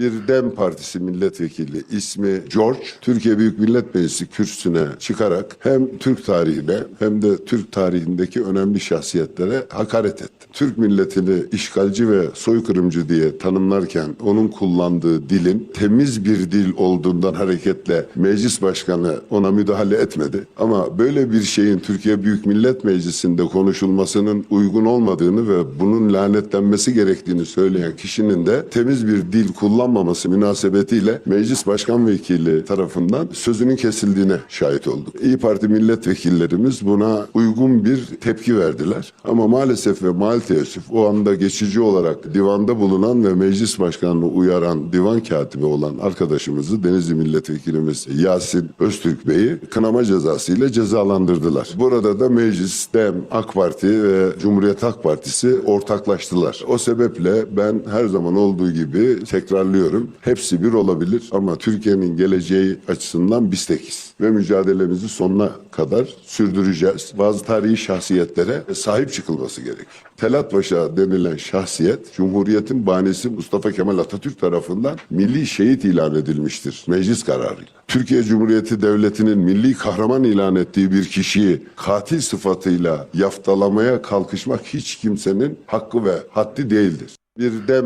Bir DEM Partisi milletvekili ismi George, Türkiye Büyük Millet Meclisi kürsüsüne çıkarak hem Türk tarihine hem de Türk tarihindeki önemli şahsiyetlere hakaret etti. Türk milletini işgalci ve soykırımcı diye tanımlarken onun kullandığı dilin temiz bir dil olduğundan hareketle meclis başkanı ona müdahale etmedi. Ama böyle bir şeyin Türkiye Büyük Millet Meclisi'nde konuşulmasının uygun olmadığını ve bunun lanetlenmesi gerektiğini söyleyen kişinin de temiz bir dil kullanmaması münasebetiyle meclis başkan vekili tarafından sözünün kesildiğine şahit olduk. İyi Parti milletvekillerimiz buna uygun bir tepki verdiler. Ama maalesef ve maalesef o anda geçici olarak divanda bulunan ve meclis başkanını uyaran divan katibi olan arkadaşımızı Denizli milletvekilimiz Yasin Öztürk Bey'i kınama cezası ile cezalandırdılar. Burada da meclis, DEM, AK Parti ve Cumhuriyet Halk Partisi ortaklaştılar. O sebeple ben her zaman olduğu gibi tekrarlıyorum. Hepsi bir olabilir ama Türkiye'nin geleceği açısından biz tekiz. Ve mücadelemizi sonuna kadar sürdüreceğiz. Bazı tarihi şahsiyetlere sahip çıkılması gerek. Telat Paşa denilen şahsiyet Cumhuriyet'in banisi Mustafa Kemal Atatürk tarafından milli şehit ilan edilmiştir meclis kararıyla. Türkiye Cumhuriyeti Devleti'nin milli kahraman ilan ettiği bir kişiyi katil sıfatıyla yaftalamaya kalkışmak hiç kimsenin hakkı ve haddi değildir. Bir dem